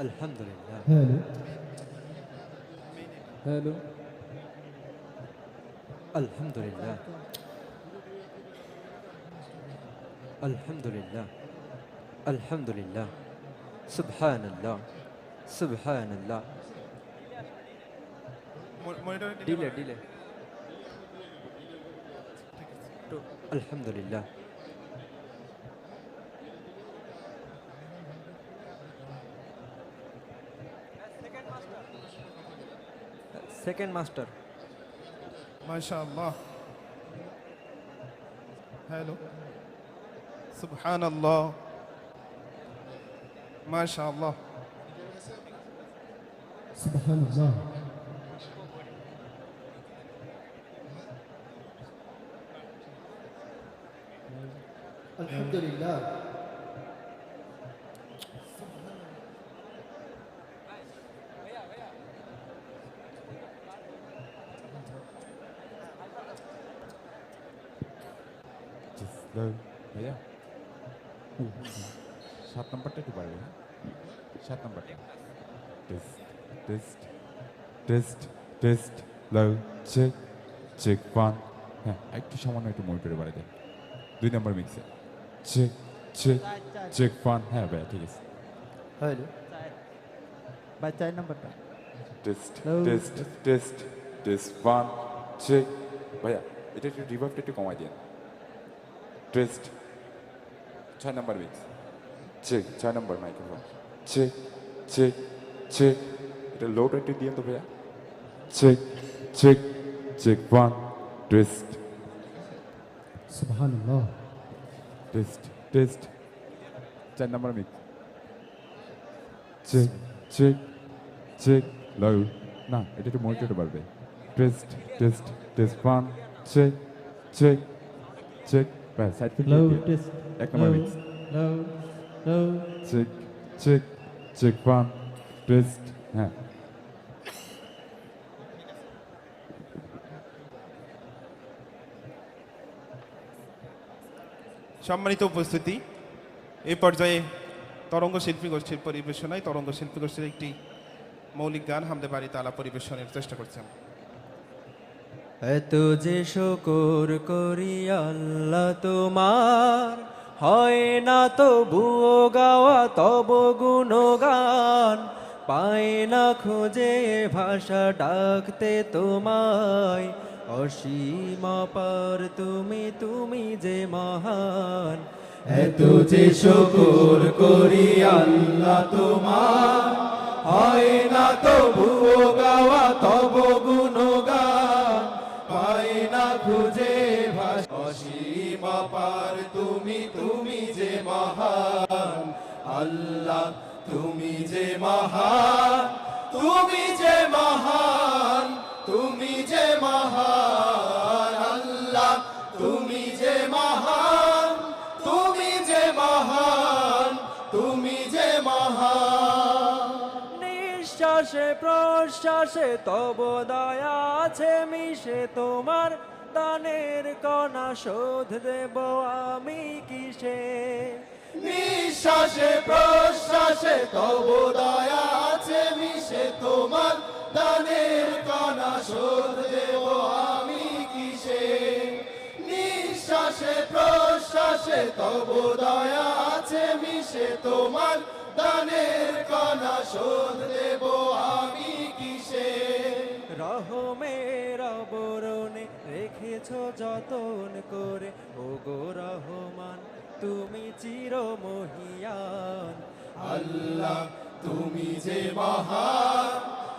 الحمد لله. هالو هالو الحمد لله. الحمد لله. الحمد لله. سبحان الله سبحان الله ديلي ديلي الحمد لله second master. MashaAllah. Hello. Subhanallah. MashaAllah. Subhanallah. الحمد لله ভাইয়া সাত নম্বরটা একটু বাড়বে হ্যাঁ? সাত নম্বরটা test test test test low check check one হ্যাঁ একটু সামান্য একটু মনিটরে বাড়ে দেন দুই নম্বর মিক্সে চেক চেক চেক ওয়ান হ্যাঁ ভাইয়া ঠিক আছে। হ্যালো ভাই চার নাম্বারটা test test test test one check ভাইয়া এটা একটু রিভার্ভটা একটু কমাই দিন। টেস্ট ছয় নম্বর মিক্স চেক ছয় নম্বর মাইক্রোফোন চেক চেক চেক এটা লোটা একটু দিন তো ভাইয়া check check check one test সুবহানাল্লাহ টেস্ট টেস্ট চার নম্বর mix check check check low না এটা একটু মনিটরে বাড়বে test test test one check check check bass side থেকে লো। টেস্ট এক নম্বর mix low low check check check one test হ্যাঁ সম্মানিত উপস্থিতি এই পর্যায়ে তরঙ্গ শিল্পী গোষ্ঠীর পরিবেশনায় তরঙ্গ শিল্পী গোষ্ঠীর একটি মৌলিক গান হামদে বাড়ি তালা পরিবেশনের চেষ্টা করছেন এত যে শকর করি আল্লাহ তোমার, হয় না তো গাওয়া তব গুণগান। পায় না খুঁজে ভাষা ডাকতে তোমায়, অসীম পার তুমি তুমি যে মহান। এত যে শকর করি আল্লাহ তোমার, হয় না তো গাওয়া তব না খুঁজে ভাষা অসীম পার তুমি তুমি যে মহান। আল্লাহ, তুমি যে মহান। তুমি যে মহান। তুমি যে মহান। আল্লাহ, তুমি যে মহান। তুমি যে মহান। তুমি যে মহান। নিঃশ্বাসে, প্রশ্বাসে তব দয়া আছে মিশে তোমার দানের কণা শোধ দেব আমি কিসে? নিঃশ্বাসে প্রশ্বাসে তব দয়া আছে মিশে তোমার। দানের কণা শোধ দেব আমি কিসে? নিঃশ্বাসে প্রশ্বাসে তব দয়া আছে মিশে তোমার। দানের কণা শোধ দেব আমি কিসে? রহমের অবরণে রেখেছ যতন করে। ও গো রহমান তুমি চির মহিয়ান আল্লাহ তুমি যে মহান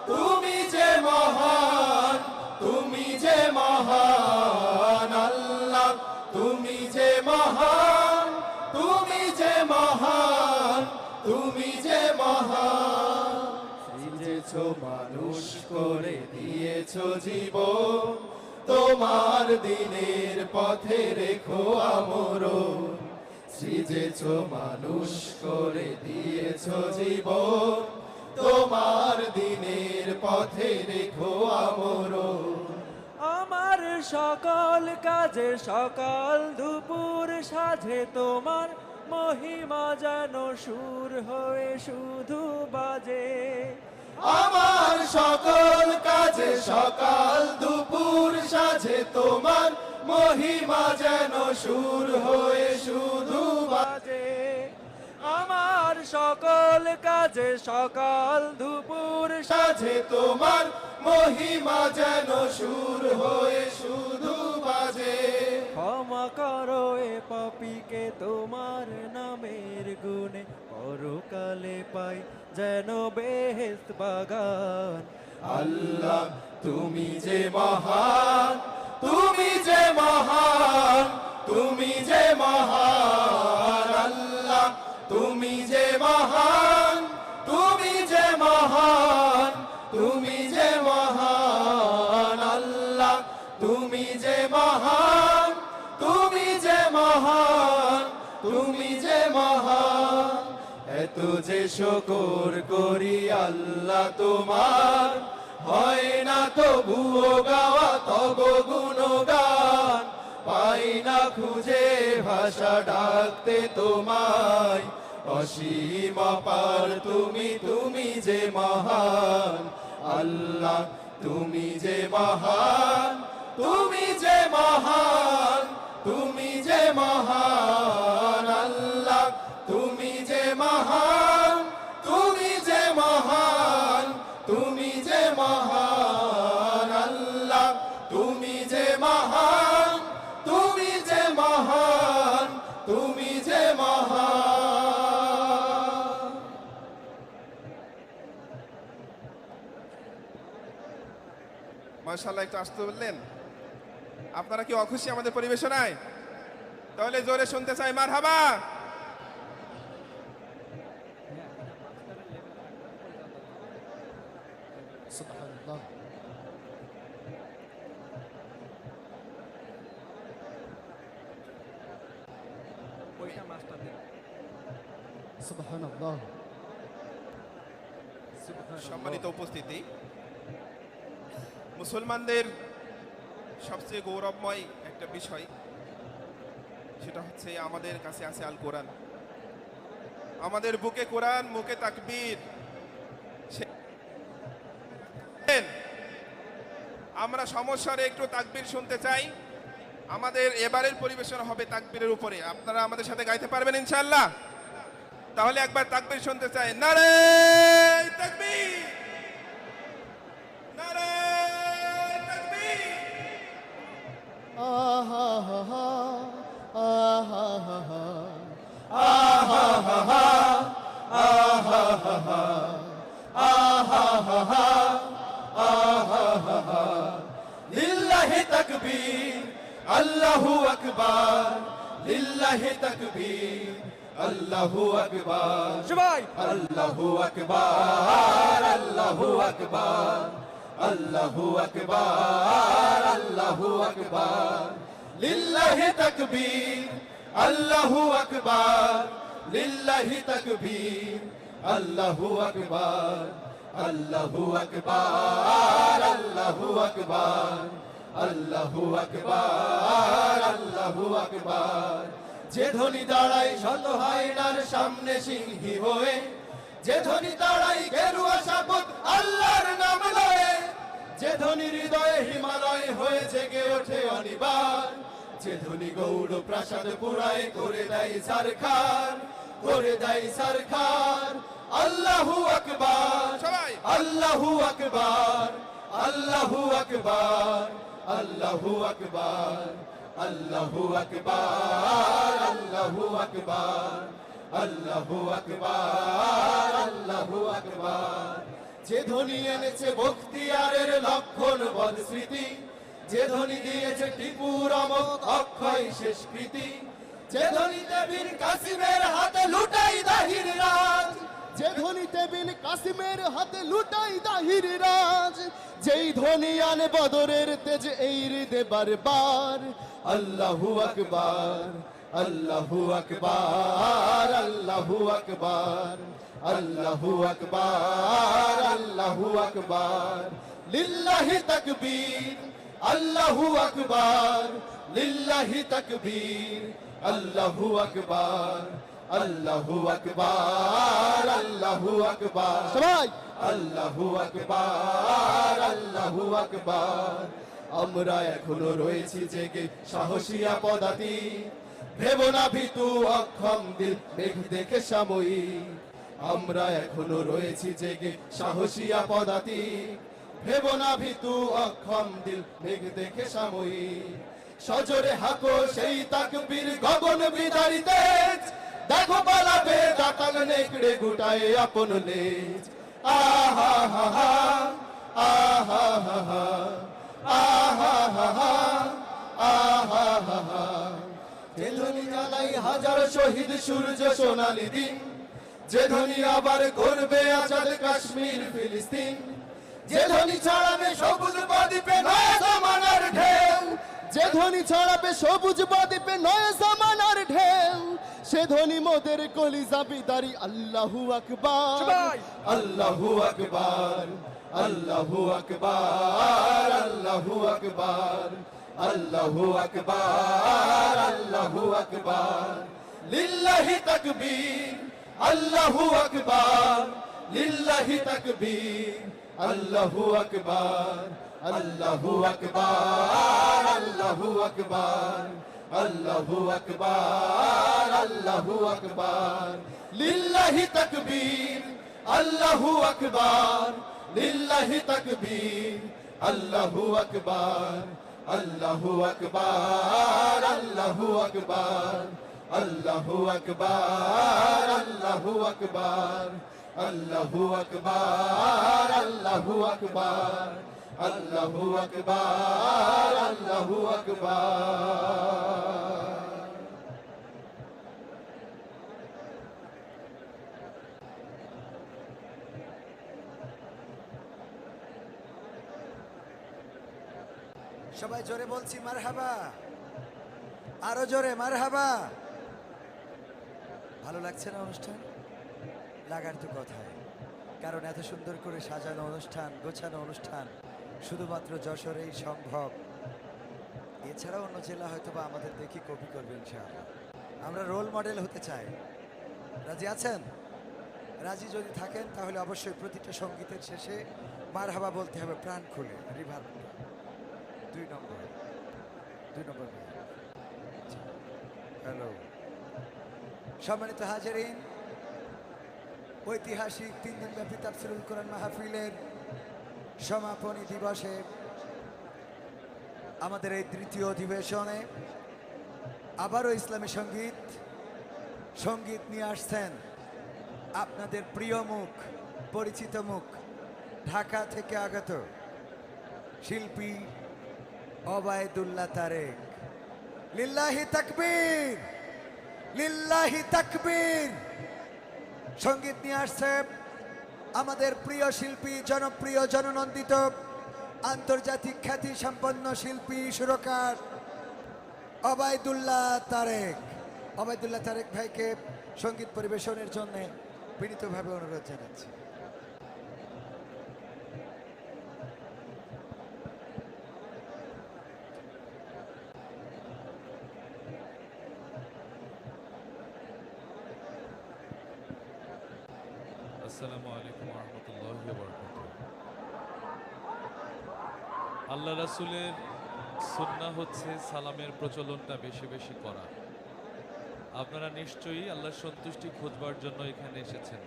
তুমি যে মহান তুমি যে মহান। আল্লাহ তুমি যে মহান তুমি যে মহান তুমি যে মহান। সৃজেছ মানুষ করে দিয়েছ জীবন তোমার দিনের পথে রেখো আমরণ। সৃজেছ মানুষ করে, দিয়েছ জীবন। তোমার দিনের পথে রেখো আমরণ। আমার সকল কাজে সকাল দুপুর সাঝে তোমার মহিমা যেন সুর হয়ে শুধু বাজে। আমার সকল কাজে সকাল দুপুর সাজে তোমার মহিমা যেন সুর হয়ে শুধু বাজে। আমার সকল কাজে সকাল দুপুর সাজে তোমার মহিমা যেন সুর হয়ে শুধু বাজে। ক্ষমা করো এ পাপিকে তোমার নামের গুণে পরকালে পাই। যেন বেহেস্ত বাগান। আল্লাহ, তুমি যে মহান, তুমি যে মহান, তুমি যে মহান। আল্লাহ, তুমি যে মহান, তুমি যে মহান, তুমি যে মহান। আল্লাহ, তুমি যে মহান, তুমি যে মহান, তুমি যে মহান। এত যে শকর করি আল্লাহ তোমার, হয় না তবুও গাওয়া তব গুণগান। পাই না খুঁজে ভাষা ডাকতে তোমায়, অসীম পার তুমি তুমি যে মহান। আল্লাহ, তুমি যে মহান, তুমি যে মহান, তুমি যে মহান। আল্লাহ মাসাল্লাহ একটু আসতে বললেন। আপনারা কি অখুশি আমাদের পরিবেশনায়? তাহলে জোরে শুনতে চাই মার হাবা সম্মানিত উপস্থিতি। মুসলমানদের সবচেয়ে গৌরবময় একটা বিষয়, সেটা হচ্ছে আমাদের কাছে আছে আল কোরআন। আমাদের বুকে কোরআন, মুখে তাকবীর। আমরা সমস্যার একটু তাকবীর শুনতে চাই। আমাদের এবারের পরিবেশন হবে তাকবীরের উপরে। আপনারা আমাদের সাথে গাইতে পারবেন ইনশাল্লাহ তাহলে একবার তাকবীর শুনতে চাই। নারে তাকবীর! আল্লাহু আকবার লিল্লাহি তাকবীর আল্লাহু আকবার সবাই আল্লাহু আকবার আল্লাহু আকবার আল্লাহু আকবার আল্লাহু আকবার লিল্লাহি তাকবীর আল্লাহু আকবার লিল্লাহি তাকবীর আল্লাহু আকবার আল্লাহু আকবার আল্লাহু আকবার আল্লাহু আকবার আল্লাহু আকবার। যে ধ্বনি দাঁড়ায় শত হায়নার সামনে সিংহী হয়ে যে ধ্বনি দাঁড়াই গেরুয়া সাপত আল্লাহর নাম লয়ে যে ধ্বনি হৃদয়ে হিমালয় হয়ে জেগে ওঠে অনিবার যে ধ্বনি গৌড় প্রাসাদ পুরায় করে দেয় সরকার করে দেয় সরকার আল্লাহু আকবার আল্লাহু আকবার আল্লাহু আকবার। আল্লাহু আকবার আল্লাহু আকবার আল্লাহু আকবার আল্লাহু আকবার আল্লাহু আকবার। যে ধ্বনি এনেছে বখতিয়ারের লক্ষণ বদ স্মৃতি, যে ধ্বনি দিয়েছে টিপুর অমক অক্ষয় শেষ কৃতি, যে ধ্বনিতে বীর কাসিমের হাতে লুটাই দাহির রাজ যে ধ্বনি টেবিল কাসিমের হাতে লুটাই দাহির রাজ, যেই ধ্বনি আনে বদরের তেজ এই হৃদে বারবার। আল্লাহু আকবার আল্লাহু আকবার আল্লাহু আকবার আল্লাহু আকবার আল্লাহু আকবার। লিল্লাহি তাকবীর, আল্লাহু আকবার। লিল্লাহি তাকবীর, আল্লাহু আকবার। আল্লাহু আকবার আল্লাহু আকবার। সবাই। আল্লাহু আকবার আল্লাহু আকবার। আমরা এখনও রয়েছি জেগে সাহসিয়া পদাতি ভেব না ভীতু অক্ষম দিল মেঘ দেখে সাময়িক। আমরা এখনও রয়েছি জেগে সাহসিয়া পদাতি ভেব না ভীতু অক্ষম দিল মেঘ দেখে সাময়িক। সজরে হাকো সেই তাকবীর গগন বিদারি তেজ দেখো পালাবে দাতাল নেকড়ে গুটায়ে আপন লেজ। আহা হা হা, আহা হা আহা হা আহা হা হা। হাজার শহীদ সূর্য সোনালি দিন। যে ধ্বনি আবার করবে আজাদ কাশ্মীর, ফিলিস্তিন। যে ধ্বনি ছড়াবে সবুজ বাদিপে নয় জামানার ঢেউ। যে ধ্বনি ছড়াবে সবুজ বাদিপে নয় জামানার ঢেউ। সে ধ্বনি মোদের কলিজা বিদারি আল্লাহু আকবার। আল্লাহু আকবার আল্লাহু আকবার আল্লাহু আকবার আল্লাহু আকবার আল্লাহু আকবার। লিল্লাহি তাকবীর আল্লাহু আকবার। লিল্লাহি তাকবীর আল্লাহু আকবার আল্লাহু আকবার আল্লাহু আকবার আল্লাহু আকবার আল্লাহু আকবার। লিল্লাহি তাকবীর, আল্লাহু আকবার। লিল্লাহি তাকবীর, আল্লাহু আকবার আল্লাহু আকবার আল্লাহু আকবার আল্লাহু আকবার আল্লাহু আকবার। আল্লাহু আকবার আল্লাহু আকবার আল্লাহু আকবার আল্লাহু আকবার। সবাই জোরে বলছি, মারহাবা। আরও জোরে, মারহাবা। ভালো লাগছে না অনুষ্ঠান? লাগার তো কথায় কারণ এত সুন্দর করে সাজানো অনুষ্ঠান, গোছানো অনুষ্ঠান শুধুমাত্র যশোরেই সম্ভব। এছাড়াও অন্য জেলা হয়তো বা আমাদের দেখি কপি করবে ইনশাআল্লাহ। আমরা রোল মডেল হতে চাই। রাজি আছেন? রাজি যদি থাকেন, তাহলে অবশ্যই প্রতিটা সঙ্গীতের শেষে মারহাবা বলতে হবে, প্রাণ খুলে রিভার দুই নম্বর। দুই নম্বর। হ্যালো সম্মানিত হাজারিন ঐতিহাসিক তিন দিনব্যাপী তাফসিরুল কোরআন মাহফিলের সমাপনী দিবসে আমাদের এই তৃতীয় অধিবেশনে আবারও ইসলামী সংগীত সংগীত নিয়ে আসছেন আপনাদের প্রিয় মুখ, পরিচিত মুখ, ঢাকা থেকে আগত শিল্পী অবায়দুল্লাহ তারেক। লিল্লাহি তাকবীর লিল্লাহি তাকবীর। সংগীত নিয়ে আসছে আমাদের প্রিয় শিল্পী, জনপ্রিয়, জননন্দিত, আন্তর্জাতিক খ্যাতি সম্পন্ন শিল্পী, সুরকার অবায়দুল্লাহ তারেক। অবায়দুল্লাহ তারেক ভাইকে সংগীত পরিবেশনের জন্য বিনীতভাবে অনুরোধ জানাচ্ছি আসসালামু আলাইকুম রহমতুল্লাহ আল্লাহ রাসুলের সুন্না হচ্ছে সালামের প্রচলনটা বেশি বেশি করা। আপনারা নিশ্চয়ই আল্লাহর সন্তুষ্টি খুঁজবার জন্য এখানে এসেছেন।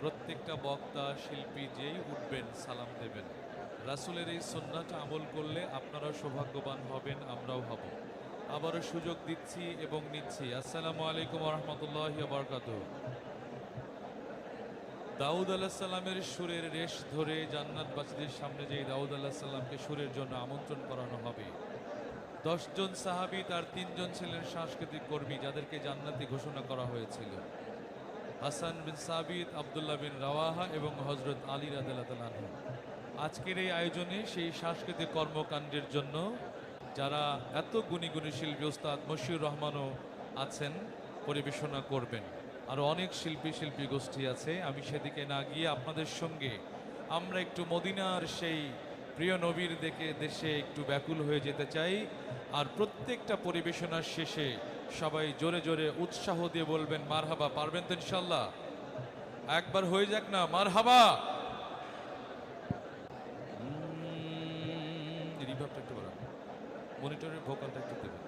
প্রত্যেকটা বক্তা, শিল্পী যেই উঠবেন, সালাম দেবেন। রাসুলের এই সুন্নাটা আমল করলে আপনারাও সৌভাগ্যবান হবেন, আমরাও হব। আবারও সুযোগ দিচ্ছি এবং নিচ্ছি। আসসালামু আলাইকুম রহমতুল্লাহ বরকাতুহ। দাউদ আলাহ সাল্লামের সুরের রেশ ধরে জান্নাতবাসীদের সামনে যেই দাউদ আলাহ সাল্লামকে সুরের জন্য আমন্ত্রণ করানো হবে। দশজন সাহাবি তার তিনজন ছিলেন সাংস্কৃতিক কর্মী যাদেরকে জান্নাতি ঘোষণা করা হয়েছিল। হাসান বিন সাবিদ আবদুল্লাহ বিন রাওয়াহা এবং হজরত আলী রাদিল্লাহ আজকের এই আয়োজনে সেই সাংস্কৃতিক কর্মকাণ্ডের জন্য যারা এত গুণী গুণী শিল্পী ওস্তাদ মশিউর রহমানও আছেন, পরিবেশনা করবেন। আরও অনেক শিল্পী শিল্পী গোষ্ঠী আছে। আমি সেদিকে না গিয়ে আপনাদের সঙ্গে আমরা একটু মদিনার সেই প্রিয় নবীর দেখে দেশে একটু ব্যাকুল হয়ে যেতে চাই। আর প্রত্যেকটা পরিবেশনার শেষে সবাই জোরে জোরে উৎসাহ দিয়ে বলবেন, মারহাবা। পারবেন তো ইনশাল্লাহ একবার হয়ে যাক না, মারহাবা! রিভাবটা একটু মনিটরের ভোকালটা একটু দেবেন।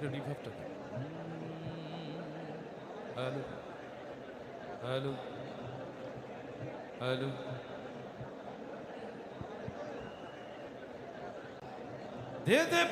করেছি আমাকে রিভাবটা দেন হ্যালো হ্যালো হ্যালো দে দে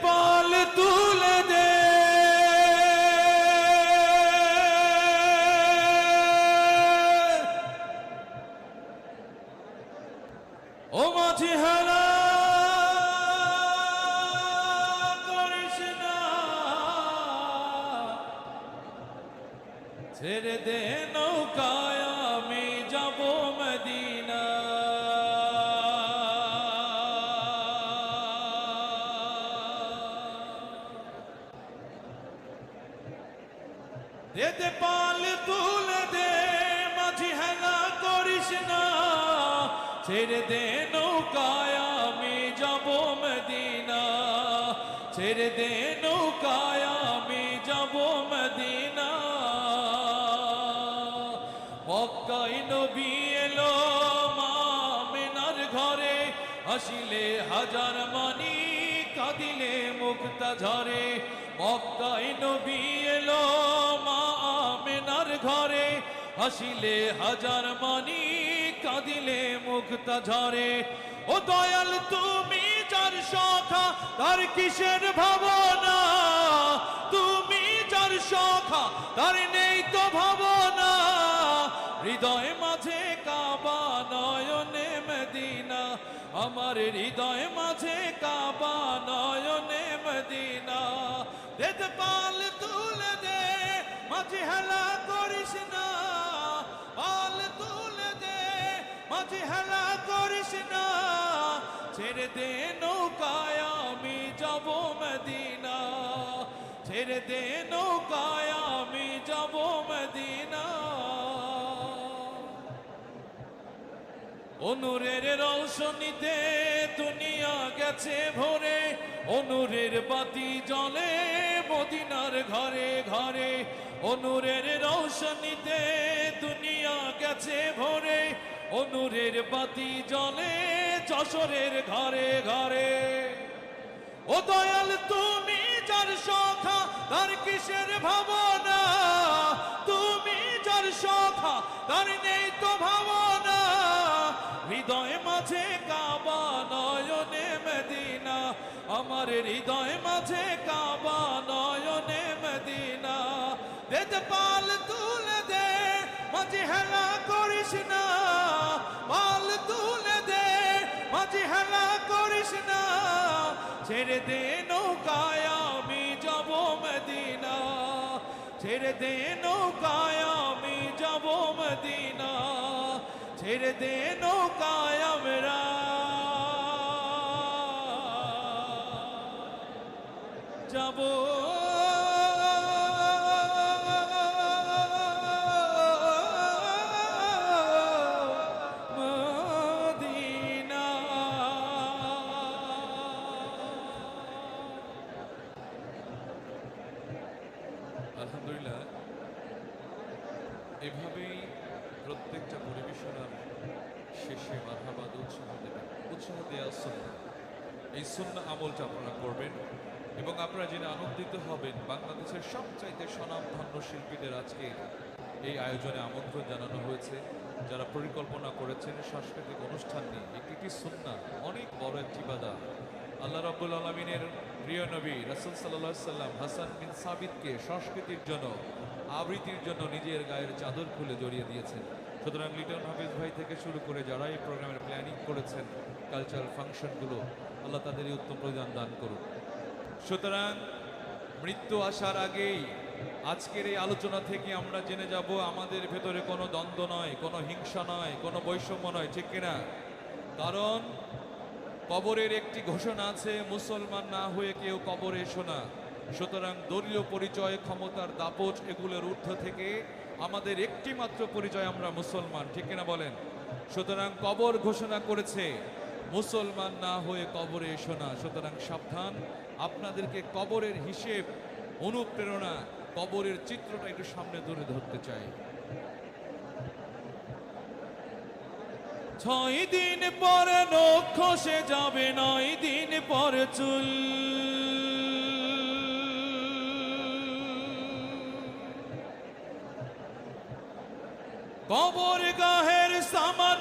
আমি মদিনা। মামেনার হাসিলে হাজার মানি, কাঁদিলে মুক্তা ঝরে। মক্কায় নবী এলো মা মেনার ঘরে হাসিলে হাজার মানি, কাঁদিলে মুক্তা ঝরে। ও দয়াল তুমি যার সখা তার কিসের ভাবনা? তুমি যার সখা তার নেই তো ভাবনা। হৃদয় মাঝে কাবা, নয়নে মদিনা। আমার হৃদয় মাঝে কাবা, নয়নে মদিনা। দেদ পাল তুলে দে, মাঝে হেলা করিস না। পাল তুলে দে, মাঝে হেলা করিস না। দে নৌকায় আমি যাব মদিনা ছেড়ে দে নৌকায় আমি যাব মদিনা অনুরের রৌশনীতে দুনিয়া গেছে ভরে। অনুরের বাতি জলে মদিনার ঘরে ঘরে। অনুরের রৌশনীতে দুনিয়া গেছে ভরে। অনুরের বাতি জলে যশোরের ঘরে ঘরে। ও দয়াল, তুমি যার সখা, তার কিসের ভাবনা? তুমি যার সখা, তার নেই তো ভাবনা। হৃদয় মাঝে কাবা নয়নে মদিনা, আমার হৃদয় মাঝে কাবা নয়নে মদিনা। দেতে পাল তুলে দে, মাঝে হেলা করিস না। ছেড়ে দে নৌকায় আমি যাব মদিনা। ছেড়ে দে নৌকায় আমি যাব মদিনা। ছেড়ে দে নৌকায় আমরা। যাব বাংলাদেশের সবচাইতে স্বনামধন্য শিল্পীদের আজকে এই আয়োজনে আমন্ত্রণ জানানো হয়েছে। যারা পরিকল্পনা করেছেন সাংস্কৃতিক অনুষ্ঠান নিয়ে, একটি একটি সুন্না অনেক বড় একটি বাদা আল্লাহ রাব্বুল আলমিনের প্রিয় নবী রাসুল সাল্লাহ সাল্লাম হাসান বিন সাবিদকে সংস্কৃতির জন্য, আবৃত্তির জন্য নিজের গায়ের চাদর খুলে জড়িয়ে দিয়েছেন। সুতরাং লিটন হাফিজ ভাই থেকে শুরু করে যারা এই প্রোগ্রামের প্ল্যানিং করেছেন, কালচারাল ফাংশনগুলো, আল্লাহ তাদের এই উত্তম প্রদান দান করুন। সুতরাং মৃত্যু আসার আগেই আজকের এই আলোচনা থেকে আমরা জেনে যাব আমাদের ভেতরে কোনো দ্বন্দ্ব নয়, কোনো হিংসা নয়, কোনো বৈষম্য নয়, ঠিক কিনা? কারণ কবরের একটি ঘোষণা আছে, মুসলমান না হয়ে কেউ কবরে এসো না। সুতরাং দলীয় পরিচয়, ক্ষমতার দাপট এগুলোর ঊর্ধ্ব থেকে আমাদের একটি মাত্র পরিচয় আমরা মুসলমান, ঠিক কিনা বলেন? সুতরাং কবর ঘোষণা করেছে মুসলমান না হয়ে কবরে এসো না সুতরাং সাবধান, আপনাদেরকে কবরের হিসেব, অনুপ্রেরণা, কবরের চিত্রটা একটু সামনে ধরে ধরতে চাই। ছয় দিন পর নখ যাবে, নয় দিন পর চুল। কবর গাহের সামান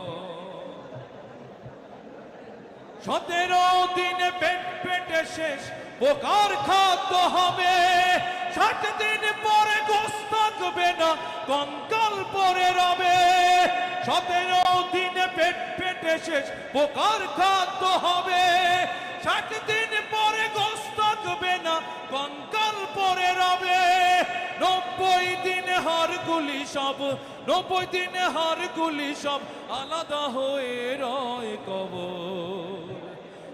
সতেরো দিন পেট পেটে শেষ, পোকার খাদ্য হবে। ষাট দিন পরে গোস থাকবে না, কঙ্কাল পরে রবে। সতেরো দিন পেট পেটে শেষ, পোকার খাদ্য হবে। ষাট দিন পরে গোস থাকবে না, কঙ্কাল পরে রবে। নব্বই দিন হারগুলি সব, নব্বই দিন হারগুলি সব আলাদা হয়ে রয় কবর।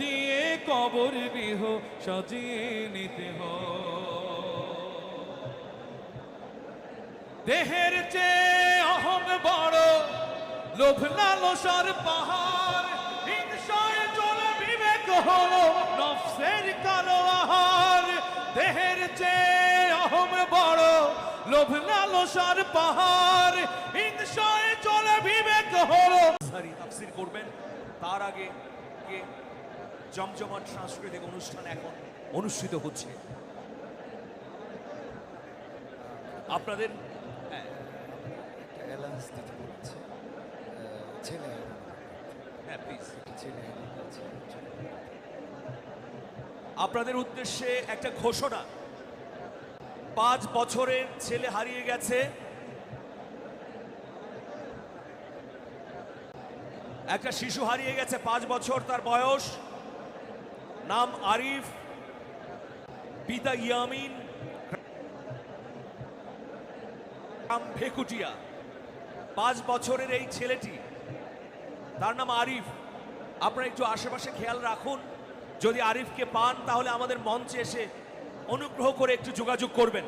দিয়ে কবর গৃহ সাজিয়ে নিতে দেহের চেয়ে অহম বড়, লোভ লালসার পাহাড়, হিংসায় চলে বিবেক হলো নফসের কালো আহার। দেহের চেয়ে অহম বড়, লোভ লালসার পাহাড়, হিংসায় চলে বিবেক হলো। সারি তাফসির করবেন, তার আগে জমজমাট সাংস্কৃতিক অনুষ্ঠান এখন অনুষ্ঠিত হচ্ছে। আপনাদের হ্যাঁ, আপনাদের উদ্দেশ্যে একটা ঘোষণা। পাঁচ বছরের ছেলে হারিয়ে গেছে। একটা শিশু হারিয়ে গেছে পাঁচ বছর তার বয়স। নাম আরিফ, পিতা ইয়ামিন, নাম ভেকুটিয়া। পাঁচ বছরের এই ছেলেটি, তার নাম আরিফ। আপনারা একটু আশেপাশে খেয়াল রাখুন, যদি আরিফকে পান তাহলে আমাদের মঞ্চে এসে অনুগ্রহ করে একটু যোগাযোগ করবেন।